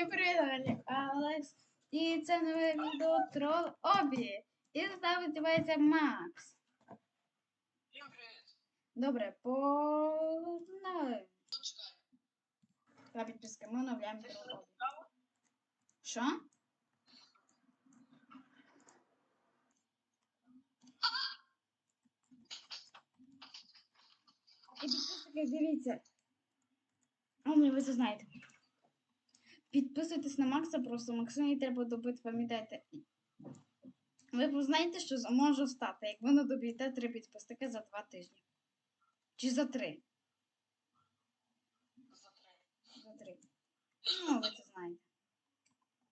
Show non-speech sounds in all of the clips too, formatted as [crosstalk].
Всім привіт, Алекс. І це нове відео трол обі. І з нами називається Макс. Всім привіт. Добре, погнали. Та підписка, ми оновляємо трол обі. Що? [laughs] І підписники, дивіться. Ну, ви це знаєте. Підписуйтесь на Макса, просто Максимі треба добити, пам'ятайте. Ви познаєте, що може стати, як ви доб'єте три підписники за два тижні. Чи за три? За три. За три. Ну, ви це знаєте.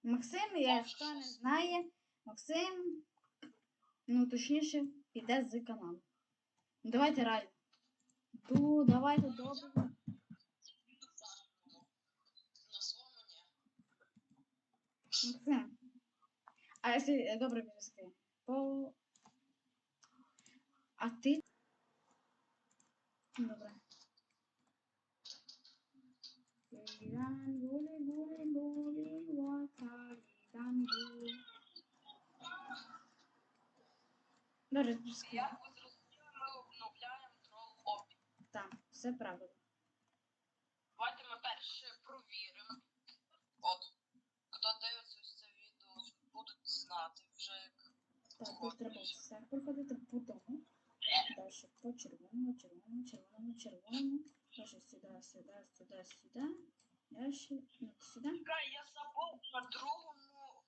Максим, я хто не знає, Максим, ну точніше, піде з каналу. Ну, давайте реально. Ду, давайте добре. На своєму ні. Максим. А якщо е, добре підписки. По... А ти? Добре. Лідан, гулі, гулі, лідан, гулі. Добре, підписки. Як ви зрозуміли, ми обновляємо трол обі. Так, все правильно. Давайте ми перше провіримо. От. Хто дивиться ось це відео, будуть знати вже як. Так, тут треба все проходити по тому. Далі по червоному, червоному, червоному, червоному. Далі сюди, сюди, сюди, сюди. Далі ну, сюди. Я забув на другому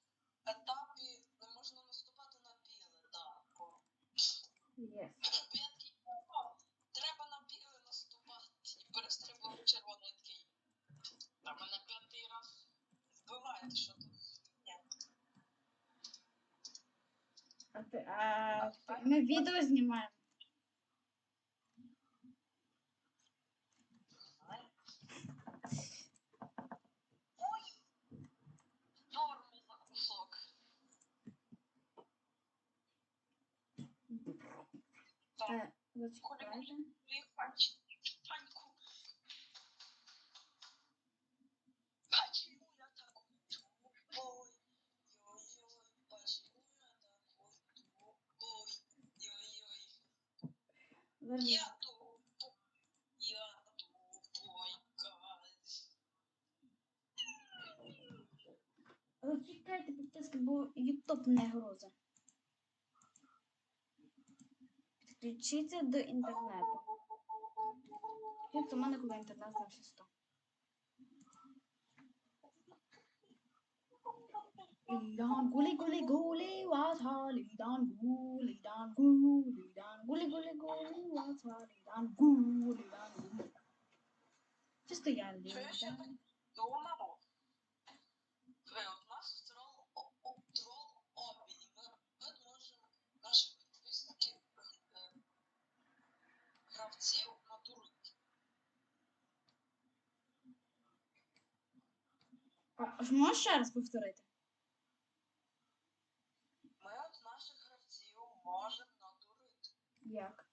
етапі не можна наступати на біле, так. Єс. Я такий, «О, треба на біле наступати і перестрибувати червоний такий. Та мене п'ятий раз вбиваєте, що тут? Ні. А ти, а, ти- ми відео знімаємо. Ой! Норму за кусок. Так, Е, Зараз. я тупой. Я тупой, гайс. Зачекайте підписки, бо Ютуб не гроза. Підключіться до інтернету. Тут у мене коли інтернет завжди всі Lidan guli guli guli wata lidan gu lidan gu lidan guli guli guli wata lidan gu lidan gu. Чисто я Чуєш, я так лідан. думав. Ви от нас в трол, о- о- трол обі, і ми, ми можемо наших підписників, е, гравців надурити. А можеш ще раз повторити? Як?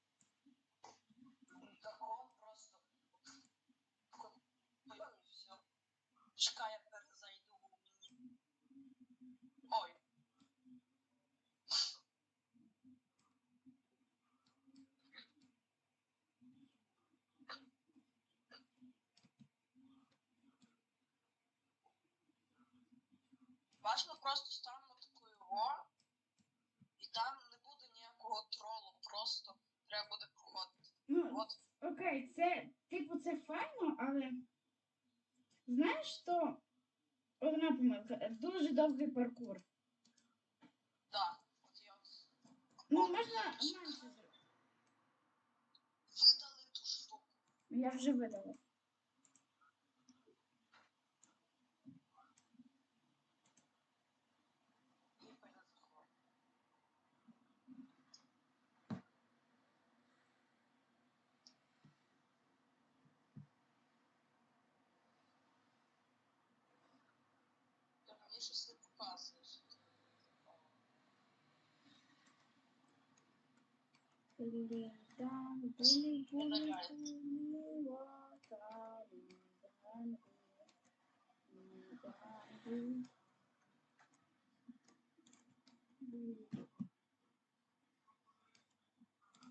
Так просто. Ой, все. Чекай, я перезайду у мені. Ой. Важно просто таку його, і там не буде ніякого тролу, просто треба буде проходити. Ну, От. окей, це, типу, це файно, але знаєш, що одна помилка, дуже довгий паркур. Да, от я Ну, можна менше зробити. видали ту штуку. Я вже видала. лідан, гу, лідан,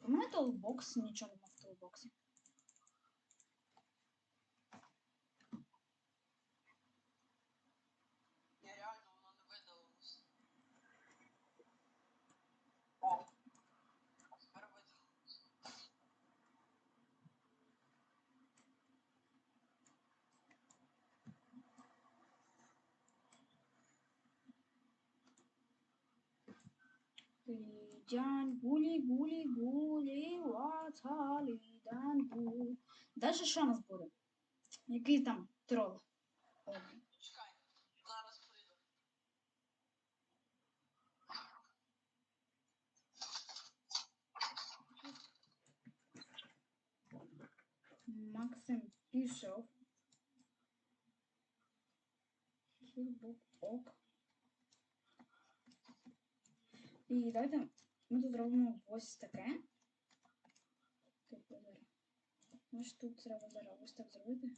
У мене толбокс, нічого нема в толбоксі. Дян гулі гулі гулі лацали дан гуль. Дальше що у нас буде? Який там трол? Чекай, зараз прийду. Максим пішов. Хілбук ок. І давайте ми тут зробимо ось таке. Зараз. Ось тут треба зараз ось так зробити.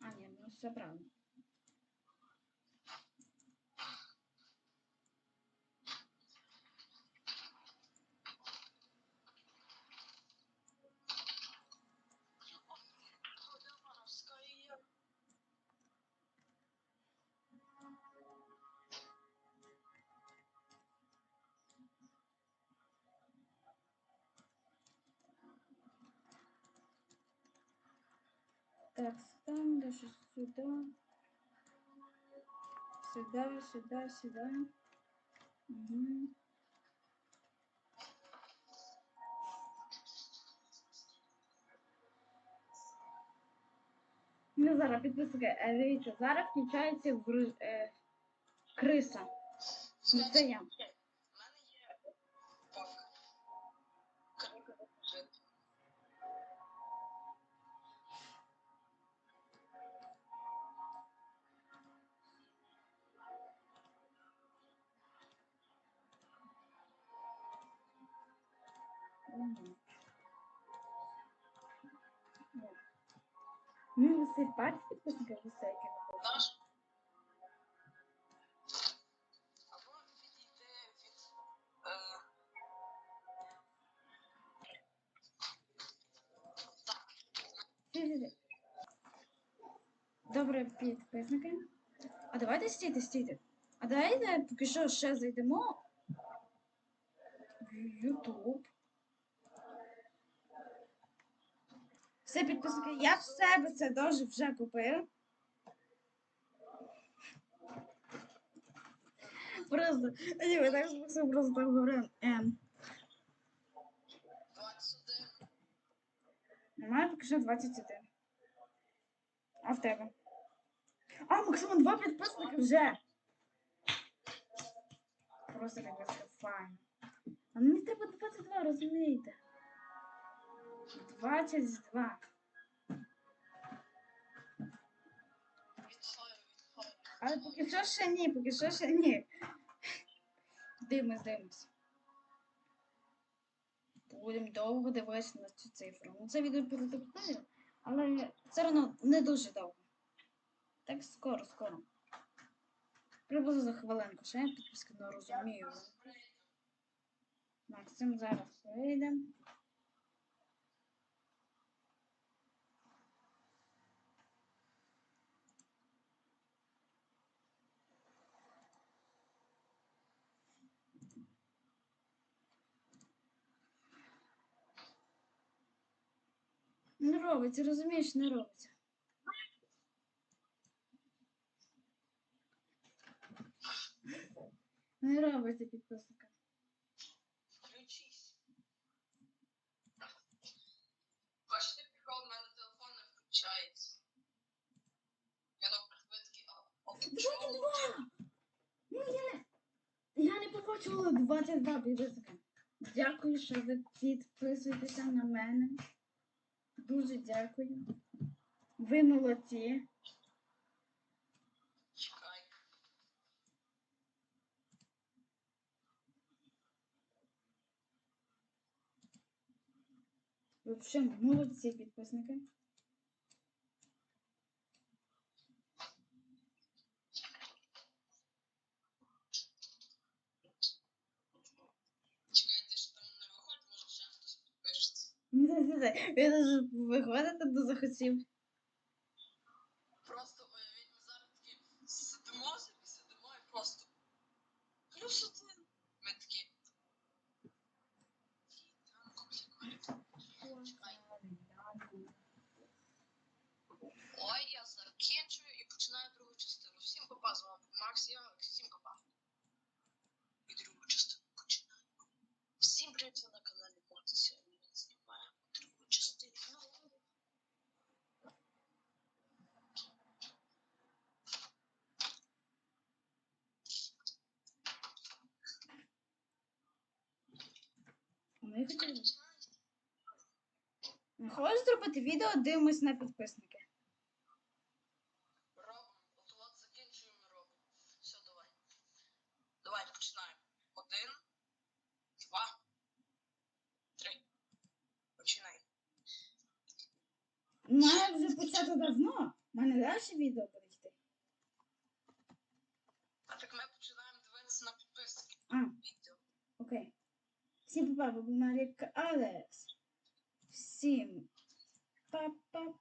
А, ні, ну все правильно. Так, там даже сюда. Сюда, сюда, сюда. Угу. Ну, зараз підписка. Е, Дивіться, зараз включається гру... е, криса. Ну, це я. Ну, висипати підписника висейки. Наш. Або відійти від. Е... Добре, підписники. А давайте стійте, стійте. А давайте поки що ще зайдемо в YouTube. Все, підписники, я в себе це дуже вже купив. Просто, ні, ми так з просто так говоримо. Ем, поки що 21. А в тебе? А, Максимум, два підписники вже. Просто підписка файн. А мені треба 22, розумієте? 22. Відхаю, відхаю. Але поки що ще ні, поки що ще ні. Дивимось, дивимось. Будемо довго дивитися на цю цифру. Ну, це відео перетоптаю, але все одно не дуже довго. Так скоро, скоро. Приблизно за хвилинку, ще я підписки не розумію. Максим зараз вийде. Не робиться, розумієш, не робиться. Не робиться підписника. Включись. Бачите, прикол, в мене телефон не включається. Я на прихвитки, а а чого? 22! Ну, я не, я не побачила 22 підписника. Дякую, що ви підписуєтеся на мене. Дуже дякую. Ви молодці. Чекай. Ви взагалі молодці підписники. Це? Він ж виходити до захотів. Просто уявіть, ми зараз такі сидимо собі, сидимо і просто. Плюс один. Ми такі. Ой, я закінчую і починаю другу частину. Всім попа, з вами Макс, я всім попа. І другу частину починаю. Всім привіт ви на каналі Макс. Сьогодні ми знімаємо другу частину. Хотіли. Хочеш зробити відео, дивимось на підписники. Робимо. От от закінчуємо робимо. Все, давай. Давай, починаємо. Один, два, три. Починай. Має вже почати давно. У мене далі відео буде йти. А так ми починаємо дивитися на підписки. А. Відео. Окей. Всім папа, Марік Алекс. Всім па-па-па.